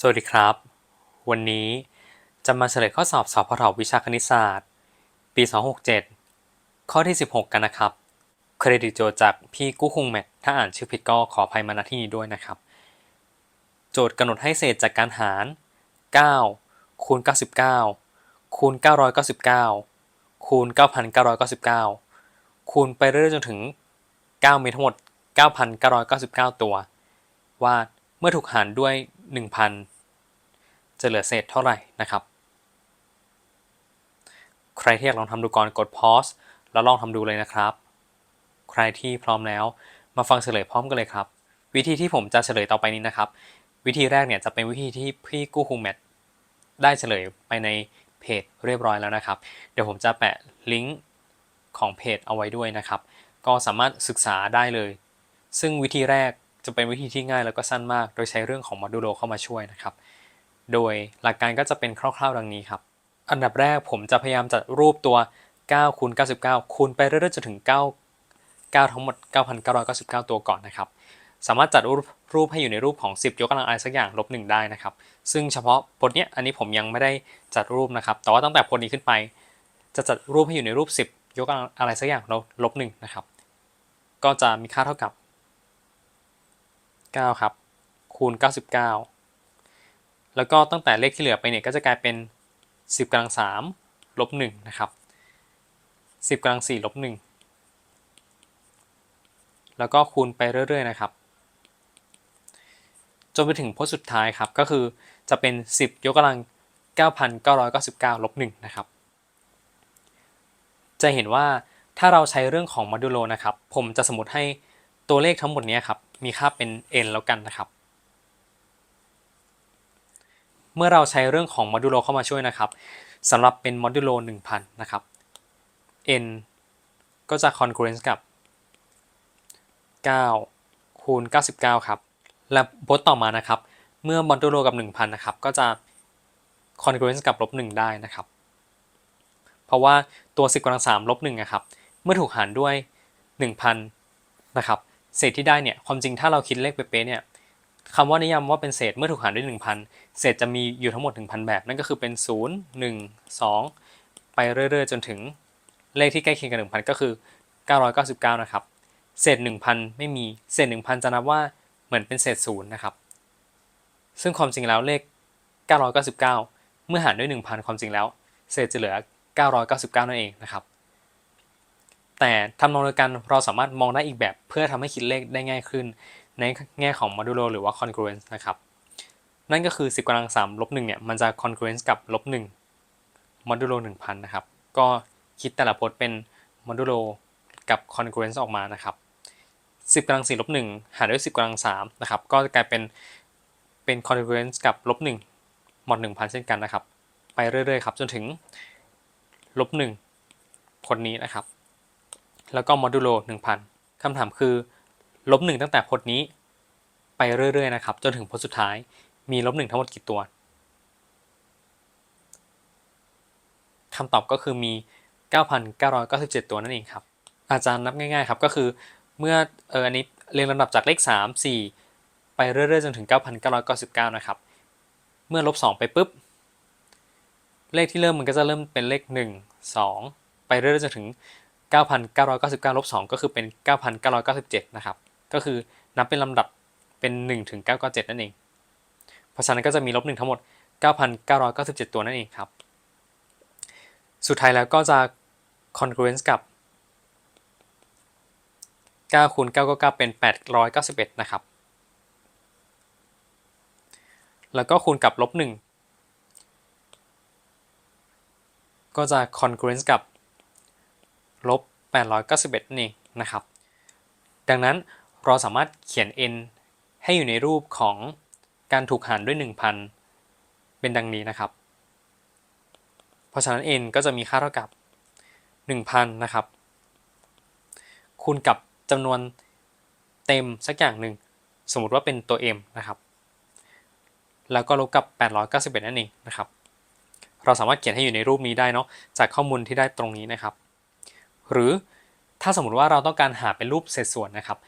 สวัสดีครับ วันนี้จะมาเฉลยข้อสอบสอบพทวิชาคณิตศาสตร์ ปี 267 ข้อที่ 16 กันนะครับ เครดิตโจทย์จากพี่กู้คุงแมทถ้าอ่านชื่อผิดก็ขออภัยมาณที่นี้ด้วยนะครับ โจทย์กำหนดให้เศษจากการหาร 9 คูณ 99 คูณ 999 คูณ 9,999 คูณไปเรื่อยๆจนถึง 9 มีทั้งหมด 9,999 ตัว ว่าเมื่อถูกหารด้วย 1,000 จะเหลือเศษเท่าไหร่นะครับ ใครที่อยากลองทำดูก่อนกด pause แล้วลองทำดูเลยนะครับ ใครที่พร้อมแล้วมาฟังเฉลยพร้อมกันเลยครับ วิธีที่ผมจะเฉลยต่อไปนี้นะครับ วิธีแรกเนี่ยจะเป็นวิธีที่พี่กู้คูแมทได้เฉลยไปในเพจเรียบร้อยแล้วนะครับ เดี๋ยวผมจะแปะลิงก์ของเพจเอาไว้ด้วยนะครับ ก็สามารถศึกษาได้เลย ซึ่งวิธีแรก จะเป็นวิธีที่ง่ายแล้วก็สั้นมาก โดยใช้เรื่องของโมดูโลเข้ามาช่วยนะครับ โดยหลักการก็จะเป็นคร่าวๆ ดังนี้ครับ อันดับแรกผมจะพยายามจัดรูปตัว9คูณ99 คูณไปเรื่อยๆจนถึง 9 9 ทั้งหมด 9,999 ตัวก่อนนะครับ สามารถจัดรูปรูปให้อยู่ในรูปของ 10 ยกกำลังอะไรสักอย่างลบหนึ่งได้นะครับ ซึ่งเฉพาะบทเนี้ยอันนี้ผมยังไม่ได้จัดรูปนะครับ แต่ว่าตั้งแต่บทนี้ขึ้นไป จะจัดรูปให้อยู่ในรูป 10 ยกกำลังอะไรสักอย่างลบลบหนึ่งนะครับ ก็จะมีค่าเท่ากับ 9 ครับ คูณ 99 แล้วก็ตั้งแต่เลขที่เหลือไปเนี่ยก็จะกลายเป็น 10กำลัง3ลบ1นะครับ 10กำลัง4ลบ1แล้วก็คูณไปเรื่อยๆนะครับ จนไปถึงพจน์สุดท้ายครับก็คือจะเป็น 10 ยกกำลัง 9,999ลบ1นะครับ จะเห็นว่าถ้าเราใช้เรื่องของโมดูโลนะครับ ผมจะสมมติให้ ตัวเลขทั้งหมดนี้ครับมีค่าเป็น n แล้วกันนะครับ เมื่อเราใช้เรื่องของโมดูโลเข้ามาช่วยนะครับสำหรับเป็นโมดูโล1,000 นะครับ n ก็จะ congruence กับ 9 คูณ 99 ครับ และบทต่อมานะครับ เมื่อโมดูโลกับ 1,000 นะครับ ก็จะ congruence กับลบ1ได้นะครับ เพราะว่าตัว 10กำลัง3ลบ1นะครับ เมื่อถูกหารด้วย 1,000 นะครับ เศษที่ได้เนี่ยความจริงถ้าเราคิดเลขเป๊ะๆเนี่ยคำว่านิยามว่าเป็นเศษเมื่อถูกหารด้วย 1,000 เศษจะมีอยู่ทั้งหมด 1,000 แบบ นั่นก็คือเป็น 0 1 2 ไปเรื่อยๆ จนถึงเลขที่ใกล้เคียงกับ 1,000 ก็คือ 999 นะครับ เศษ 1,000 ไม่มี เศษ 1,000 จะนับว่าเหมือนเป็นเศษศูนย์นะครับ ซึ่งความจริงแล้วเลข 999 เมื่อหารด้วย 1,000 ความจริงแล้ว เศษจะเหลือ 999 นั่นเองนะครับ แต่ทำนองเดียวกันเราสามารถมองได้อีกแบบเพื่อทำให้คิดเลขได้ง่ายขึ้น ในแง่ของโมดูโลหรือว่า congruence นะครับ นั่นก็คือ 10กำลัง3ลบ1เนี่ยมันจะ congruence กับลบ1โมดูโล1,000นะครับ ก็คิดแต่ละพจน์เป็นโมดูโลกับ congruence ออกมานะครับ 10กำลัง4ลบ1หารด้วย 10กำลัง3นะครับก็จะกลายเป็นเป็น congruence กับลบ1หมด1,000 เช่นกันนะครับ ไปเรื่อยๆครับจนถึงลบ1พจน์นี้นะครับ แล้วก็โมดูโล1,000 คำถามคือลบ1ตั้งแต่พจน์นี้ ไปเรื่อยๆนะครับจนถึงพจน์สุดท้ายมีลบ1ทั้งหมดกี่ตัวคำตอบก็คือมี 9,997 ตัวนั่นเองครับ อาจารย์นับง่ายๆครับก็คือเมื่อเอออันนี้เรียงลำดับจากเลข 3 4 ไปเรื่อยๆจนถึง 9,999 นะครับ เมื่อลบ 2 ไปปุ๊บ เลขที่เริ่มมันก็จะเริ่มเป็นเลข 1 2 ไปเรื่อยๆจนถึง 9,999ลบ2ก็คือเป็น 9,997 นะครับ ก็คือนับเป็นลำดับเป็น 1 ถึง 997 นั่นเอง เพราะฉะนั้นก็จะมีลบ1ทั้งหมด 9,997 ตัวนั่นเองครับ สุดท้ายแล้วก็จะ congruence กับ9คูณ999 เป็น 891 นะครับ แล้วก็คูณกับลบ1ก็จะ congruence กับ ลบ891นั่นเองนะครับ ดังนั้นเราสามารถเขียน n ให้อยู่ในรูปของการถูกหารด้วย 1,000 เป็นดังนี้นะครับ เพราะฉะนั้น n ก็จะมีค่าเท่ากับ 1,000 นะครับ คูณกับจำนวนเต็มสักอย่างหนึ่ง สมมติว่าเป็นตัว m นะครับ แล้วก็ลบกับ 891 นั่นเองนะครับ เราสามารถเขียนให้อยู่ในรูปนี้ได้เนาะจากข้อมูลที่ได้ตรงนี้นะครับ หรือถ้าสมมติว่าเราต้องการหาเป็นรูปเศษส่วนนะครับ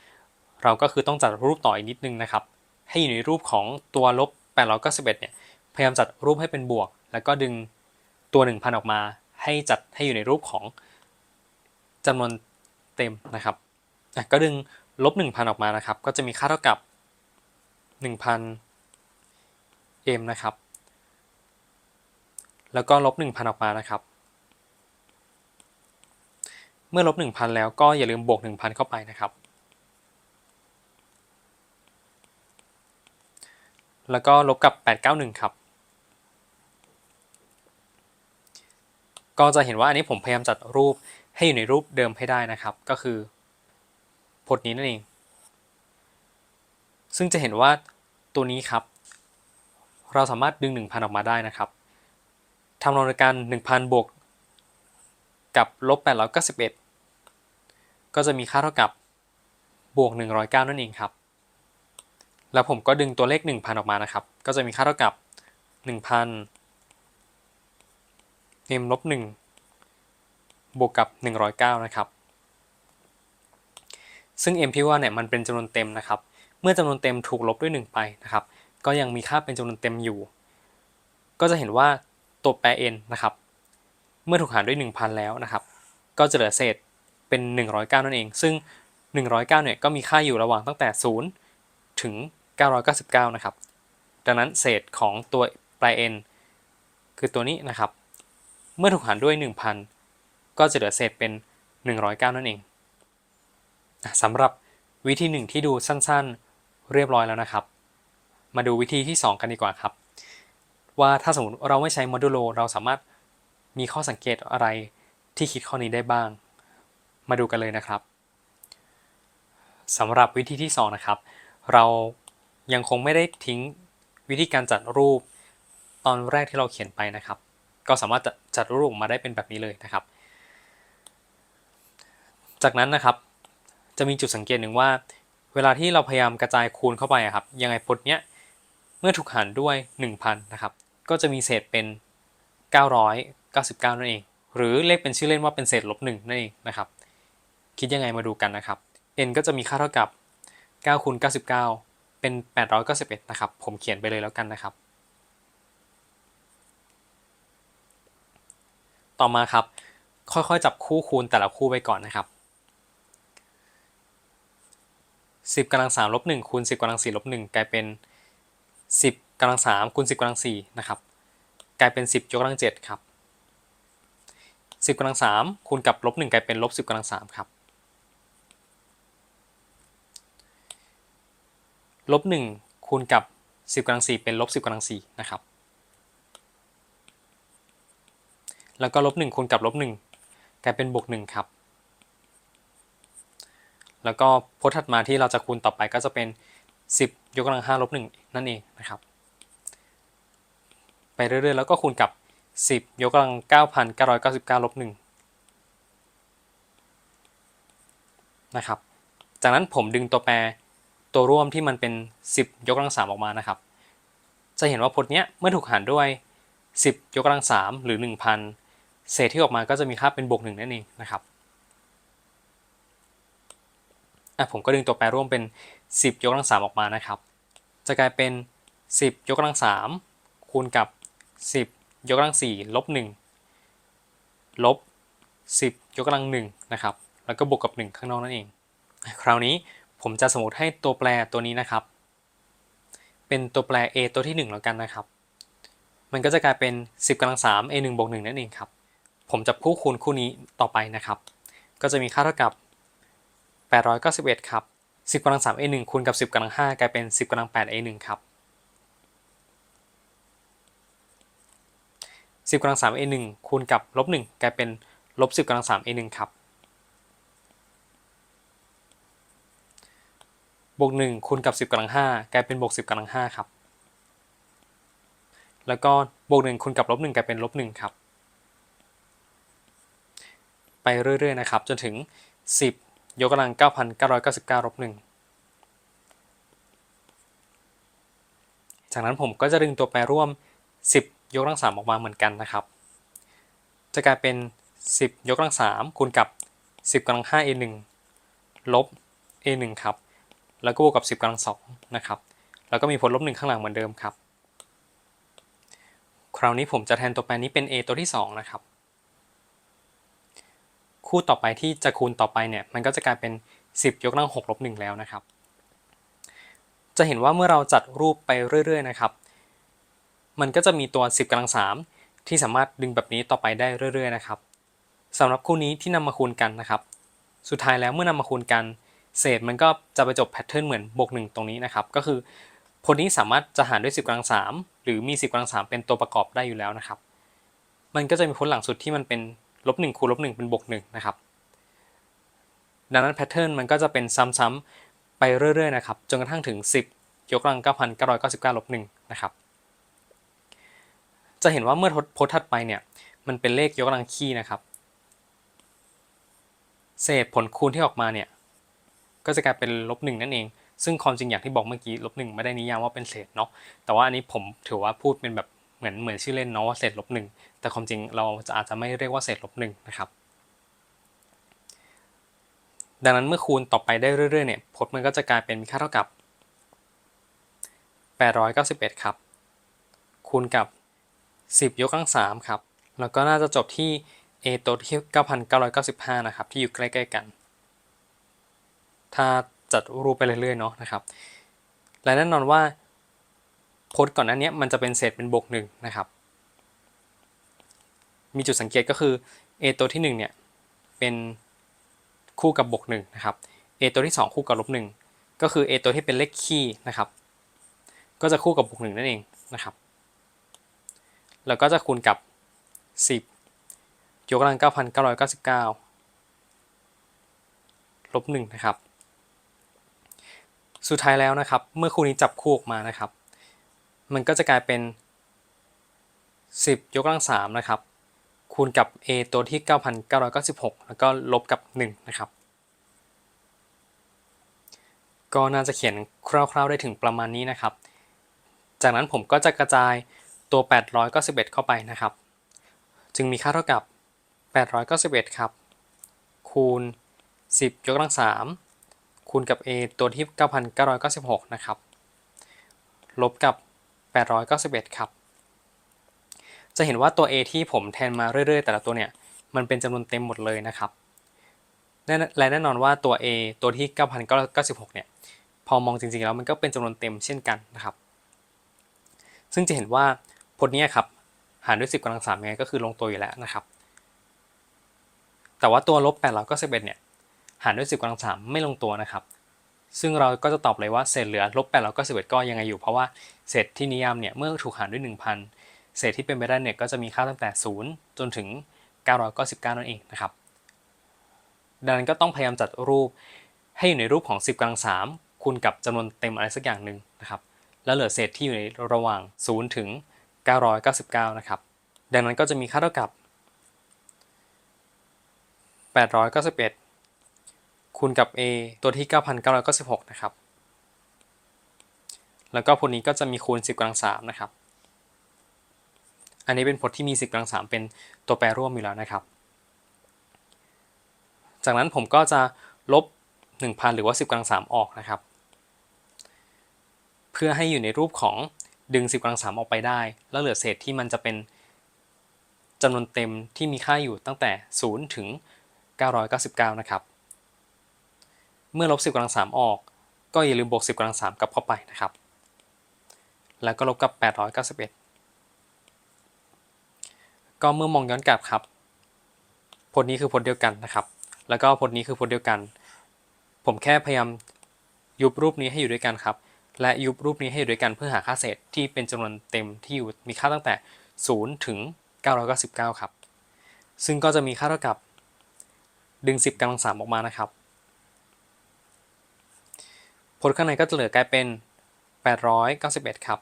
เราก็คือต้องจัดรูปต่ออีกนิดนึงนะครับ ให้อยู่ในรูปของตัวลบ891เนี่ยพยายามจัดรูปให้เป็นบวก แล้วก็ดึงตัว 1,000 ออกมา ให้จัดให้อยู่ในรูปของจำนวนเต็มนะครับก็ดึงลบ 1,000 ออกมานะครับ ก็จะมีค่าเท่ากับ 1,000 m นะครับ แล้วก็ลบ 1,000 ออกมานะครับ เมื่อลบ 1,000 แล้วก็อย่าลืมบวก 1,000 เข้าไปนะครับ แล้วก็ลบกับ 891 ครับ ก็จะเห็นว่าอันนี้ผมพยายามจัดรูปให้อยู่ในรูปเดิมให้ได้นะครับ ก็คือพจน์นี้นั่นเอง ซึ่งจะเห็นว่าตัวนี้ครับ เราสามารถดึง 1,000 ออกมาได้นะครับทำนองในการ 1,000 บวกกับลบ891 ก็จะมีค่าเท่ากับบวก 109 นั่นเองครับ แล้วผมก็ดึงตัวเลข 1,000 ออกมานะครับ ก็จะมีค่าเท่ากับ 1,000 m ลบ1บวกกับ 109 นะครับ ซึ่ง m ที่ว่าเนี่ยมันเป็นจำนวนเต็มนะครับ เมื่อจำนวนเต็มถูกลบด้วย 1 ไปนะครับ ก็ยังมีค่าเป็นจำนวนเต็มอยู่ ก็จะเห็นว่าตัวแปร n นะครับ เมื่อถูกหารด้วย 1,000 แล้วนะครับ ก็จะเหลือเศษ เป็น 109 นั่นเอง ซึ่ง 109 เนี่ยก็มีค่าอยู่ระหว่างตั้งแต่ 0 ถึง 999 นะครับ ดังนั้นเศษของตัวแปร n คือตัวนี้นะครับ เมื่อถูกหารด้วย 1,000 ก็จะเหลือเศษเป็น 109 นั่นเองสำหรับวิธีหนึ่งที่ดูสั้นๆ เรียบร้อยแล้วนะครับ มาดูวิธีที่ 2 กันดีกว่าครับ ว่าถ้าสมมติเราไม่ใช้โมดูโลเราสามารถมีข้อสังเกตอะไรที่คิดข้อนี้ได้บ้าง มาดูกันเลยนะครับสำหรับวิธีที่ 2 นะครับ เรายังคงไม่ได้ทิ้งวิธีการจัดรูปตอนแรกที่เราเขียนไปนะครับ ก็สามารถจัดรูปออกมาได้เป็นแบบนี้เลยนะครับ จากนั้นนะครับจะมีจุดสังเกตหนึ่งว่า เวลาที่เราพยายามกระจายคูณเข้าไปครับยังไงพจน์เนี้ยเมื่อถูกหารด้วย 1,000นะครับก็จะมีเศษเป็น 999 นั่นเอง หรือเลขเป็นชื่อเล่นว่าเป็นเศษลบ1นั่นเองนะครับ คิดยังไงมาดูกันนะครับ n ก็จะมีค่าเท่ากับ9คูณ99 เป็น 891 นะครับ ผมเขียนไปเลยแล้วกันนะครับ ต่อมาครับ ค่อยๆ จับคู่คูณแต่ละคู่ไปก่อนนะครับ 10กำลัง3ลบ1คูณ10กำลัง4ลบ1กลายเป็น 10กำลัง3คูณ10กำลัง4นะครับ กลายเป็น 10ยกกำลัง7ครับ10กำลัง3คูณกับลบ1กลายเป็นลบ10กำลัง3ครับ ลบ1คูณกับ 10กำลัง4เป็นลบ10กำลัง4นะครับ แล้วก็ลบ1คูณกับลบ1กลายเป็นบวก1ครับ แล้วก็พจน์ถัดมาที่เราจะคูณต่อไปก็จะเป็น 10 ยกกำลัง5ลบ1นั่นเองนะครับ ไปเรื่อยๆแล้วก็คูณกับ 10 ยกกำลัง 9,999ลบ1นะครับ จากนั้นผมดึงตัวแปร ตัวร่วมที่มันเป็น 10 ยกกำลัง 3 ออกมานะครับ จะเห็นว่าพจน์เนี้ยเมื่อถูกหารด้วย 10 ยกกำลัง 3 หรือ 1,000 เศษที่ออกมาก็จะมีค่าเป็นบวก1นั่นเองนะครับอะผมก็ดึงตัวแปรร่วมเป็น 10 ยกกำลัง 3 ออกมานะครับ จะกลายเป็น 10 ยกกำลัง 3 คูณกับ 10 ยกกำลัง 4 ลบ 1 ลบ 10 ยกกำลัง 1 นะครับ แล้วก็บวกกับ 1 ข้างนอกนั่นเอง คราวนี้ ผมจะสมมติให้ตัวแปรตัวนี้นะครับ เป็นตัวแปร a ตัวที่1แล้วกันนะครับ มันก็จะกลายเป็น 10กำลัง3 a 1บวก1นั่นเองครับ ผมจะคู่คูณคู่นี้ต่อไปนะครับ ก็จะมีค่าเท่ากับ 891 ครับ 10กำลัง3 a 1คูณกับ 10กำลัง5กลายเป็น 10กำลัง8 a 1ครับ10กำลัง3 a 1คูณกับลบ1กลายเป็นลบ10กำลัง3 a 1ครับ บวก1คูณกับ 10กำลัง5กลายเป็นบวก10กำลัง5ครับ แล้วก็บวก1คูณกับลบ1กลายเป็นลบ1ครับ ไปเรื่อยๆนะครับจนถึง 10 ยกกำลัง 9,999ลบ1จากนั้นผมก็จะดึงตัวแปรร่วม 10 ยกกำลัง3ออกมาเหมือนกันนะครับ จะกลายเป็น 10 ยกกำลัง3คูณกับ 10กำลัง5 a 1ลบ a 1ครับ แล้วก็บวกกับ 10กำลัง2นะครับ แล้วก็มีผลลบ1ข้างหลังเหมือนเดิมครับ คราวนี้ผมจะแทนตัวแปรนี้เป็น a ตัวที่ 2 นะครับ คู่ต่อไปที่จะคูณต่อไปเนี่ย มันก็จะกลายเป็น 10 ยกกำลัง6ลบ1แล้วนะครับ จะเห็นว่าเมื่อเราจัดรูปไปเรื่อยๆนะครับ มันก็จะมีตัว 10กำลัง3ที่สามารถดึงแบบนี้ต่อไปได้เรื่อย ๆ นะครับสำหรับคู่นี้ที่นำมาคูณกันนะครับ สุดท้ายแล้วเมื่อนำมาคูณกัน เศษมันก็จะไปจบแพทเทิร์นเหมือนบวก1ตรงนี้นะครับ ก็คือพลนี้สามารถจะหารด้วย 10กำลัง3หรือมี 10กำลัง3เป็นตัวประกอบได้อยู่แล้วนะครับ มันก็จะมีผลหลังสุดที่มันเป็นลบ1คูณลบ1เป็นบวก1นะครับ ดังนั้นแพทเทิร์นมันก็จะเป็นซ้ำๆไปเรื่อยๆนะครับจนกระทั่งถึง 10 ยกกำลัง 9,999ลบ1นะครับจะเห็นว่าเมื่อโพสถัดไปเนี่ยมันเป็นเลขยกกำลังคี่นะครับ เศษผลคูณที่ออกมาเนี่ย ก็จะกลายเป็นลบหนึ่งนั่นเอง ซึ่งความจริงอย่างที่บอกเมื่อกี้ลบหนึ่งไม่ได้นิยามว่าเป็นเศษเนาะแต่ว่าอันนี้ผมถือว่าพูดเป็นแบบเหมือนเหมือนชื่อเล่นเนาะว่าเศษลบหนึ่งแต่ความจริงเราจะอาจจะไม่เรียกว่าเศษลบหนึ่งนะครับดังนั้นเมื่อคูณต่อไปได้เรื่อยๆเนี่ยผลมันก็จะกลายเป็นมีค่าเท่ากับ 891 ครับ คูณกับ 10 ยกกำลัง3ครับ แล้วก็น่าจะจบที่ a ตัวที่ 9,995 นะครับ ที่อยู่ใกล้ ๆ กัน ถ้าจัดรูปไปเรื่อยๆเนาะนะครับและแน่นอนว่าโพสต์ก่อนหน้านี้มันจะเป็นเศษเป็นบวกหนึ่งนะครับ มีจุดสังเกตก็คือ a ตัวที่ 1 เนี่ยเป็นคู่กับบวกหนึ่งนะครับ a ตัวที่ 2 คู่กับลบหนึ่งก็คือ a ตัวที่เป็นเลขคี่นะครับ ก็จะคู่กับบวกหนึ่งนั่นเองนะครับ แล้วก็จะคูณกับ 10ยกกำลัง 9,999 ลบ1นะครับ สุดท้ายแล้วนะครับ เมื่อคู่นี้จับคู่ออกมานะครับ มันก็จะกลายเป็น 10 ยกกำลัง3นะครับ คูณกับ a ตัวที่ 9,996 แล้วก็ลบกับ 1 นะครับ ก็น่าจะเขียนคร่าวๆได้ถึงประมาณนี้นะครับ จากนั้นผมก็จะกระจายตัว 891 เข้าไปนะครับ จึงมีค่าเท่ากับ 891 ครับ คูณ 10 ยกกำลัง3 คูณกับ a ตัวที่ 9,996 นะครับ ลบกับ 891 ครับ จะเห็นว่าตัว a ที่ผมแทนมาเรื่อยๆ แต่ละตัวเนี่ย มันเป็นจำนวนเต็มหมดเลยนะครับ และแน่นอนว่าตัว a ตัวที่ 9,996 เนี่ย พอมองจริงๆ แล้วมันก็เป็นจำนวนเต็มเช่นกันนะครับ ซึ่งจะเห็นว่าพจน์นี้ครับ หารด้วย 10กำลัง3ยังไงก็คือลงตัวอยู่แล้วนะครับ แต่ว่าตัวลบ891เนี่ย หารด้วย 10กำลัง3ไม่ลงตัวนะครับ ซึ่งเราก็จะตอบเลยว่าเศษเหลือลบ891ก็ยังไงอยู่ เพราะว่าเศษที่นิยามเนี่ยเมื่อถูกหารด้วย 1,000 เศษที่เป็นไปได้เนี่ยก็จะมีค่าตั้งแต่ 0 จนถึง 999 นั่นเองนะครับ ดังนั้นก็ต้องพยายามจัดรูปให้อยู่ในรูปของ 10กำลัง3คูณกับจำนวนเต็มอะไรสักอย่างหนึ่งนะครับแล้วเหลือเศษที่อยู่ในระหว่าง 0 ถึง 999 นะครับ ดังนั้นก็จะมีค่าเท่ากับ 891 คูณกับ a ตัวที่ 9,996 นะครับ แล้วก็พจน์นี้ก็จะมีคูณ 10กำลัง3นะครับ อันนี้เป็นพจน์ที่มี 10กำลัง3เป็นตัวแปรร่วมอยู่แล้วนะครับ จากนั้นผมก็จะลบ 1,000 หรือว่า 10กำลัง3ออกนะครับ เพื่อให้อยู่ในรูปของดึง 10กำลัง3ออกไปได้ แล้วเหลือเศษที่มันจะเป็นจำนวนเต็มที่มีค่าอยู่ตั้งแต่ 0 ถึง 999 นะครับ เมื่อลบ10กำลัง3ออก ก็อย่าลืมบวก10กำลัง3กลับเข้าไปนะครับ แล้วก็ลบกับ 891 ก็เมื่อมองย้อนกลับครับพจน์นี้คือพจน์เดียวกันนะครับ แล้วก็พจน์นี้คือพจน์เดียวกัน ผมแค่พยายามยุบรูปนี้ให้อยู่ด้วยกันครับ และยุบรูปนี้ให้อยู่ด้วยกันเพื่อหาค่าเศษที่เป็นจำนวนเต็มที่อยู่มีค่าตั้งแต่ 0 ถึง 999 ครับ ซึ่งก็จะมีค่าเท่ากับดึง 10กำลัง3ออกมานะครับ ผลข้างในก็จะเหลือกลายเป็น 891 ครับ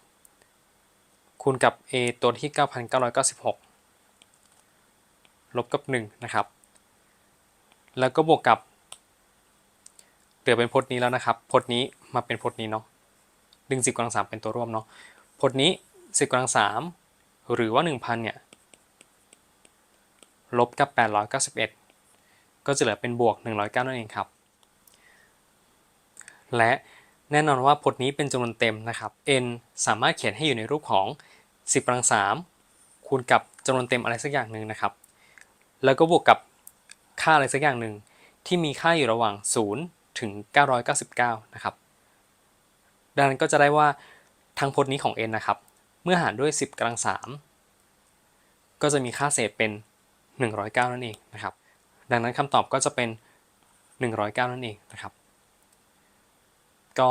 คูณกับ a ตัวที่ 9,996 ลบกับ 1 นะครับ แล้วก็บวกกับเหลือเป็นพจน์นี้แล้วนะครับ พจน์นี้มาเป็นพจน์นี้เนาะ ดึง 10กำลัง3เป็นตัวร่วมเนาะ พจน์นี้ 10กำลัง3หรือว่า 1,000 เนี่ย ลบกับ 891 ก็จะเหลือเป็นบวก 109 นั่นเองครับ และแน่นอนว่าพจน์นี้เป็นจำนวนเต็มนะครับ n สามารถเขียนให้อยู่ในรูปของ 10กำลัง3คูณกับจำนวนเต็มอะไรสักอย่างหนึ่งนะครับ แล้วก็บวกกับค่าอะไรสักอย่างหนึ่งที่มีค่าอยู่ระหว่าง 0 ถึง 999 นะครับ ดังนั้นก็จะได้ว่าทางพจน์นี้ของ n นะครับ เมื่อหารด้วย 10กำลัง3ก็จะมีค่าเศษเป็น 109 นั่นเองนะครับ ดังนั้นคำตอบก็จะเป็น 109 นั่นเองนะครับ ก็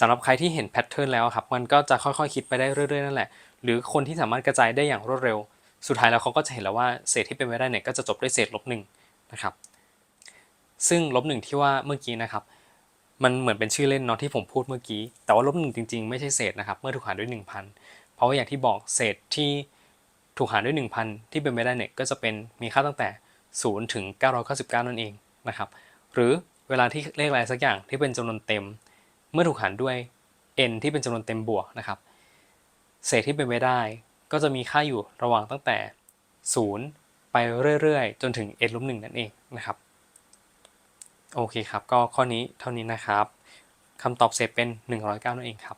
สำหรับใครที่เห็นแพทเทิร์นแล้วครับมันก็จะค่อยๆคิดไปได้เรื่อยๆนั่นแหละ หรือคนที่สามารถกระจายได้อย่างรวดเร็ว สุดท้ายแล้วเขาก็จะเห็นแล้วว่าเศษที่เป็นไปได้เนี่ยก็จะจบด้วยเศษลบหนึ่งนะครับซึ่งลบหนึ่งที่ว่าเมื่อกี้นะครับมันเหมือนเป็นชื่อเล่นเนาะที่ผมพูดเมื่อกี้ แต่ว่าลบหนึ่งจริงๆไม่ใช่เศษนะครับเมื่อถูกหารด้วย 1,000 เพราะว่าอย่างที่บอกเศษที่ถูกหารด้วย 1,000 ที่เป็นไปได้เนี่ยก็จะเป็นมีค่าตั้งแต่ 0 ถึง 999 นั่นเองนะครับหรือเวลาที่เลขอะไรสักอย่างที่เป็นจำนวนเต็ม เมื่อถูกหารด้วย n ที่เป็นจำนวนเต็มบวกนะครับ เศษที่เป็นไปได้ ก็จะมีค่าอยู่ระหว่างตั้งแต่ 0 ไปเรื่อยๆ จนถึง n ลบหนึ่งนั่นเองนะครับ โอเคครับ ก็ข้อนี้เท่านี้นะครับคำตอบเศษเป็น 109นั่นเองครับ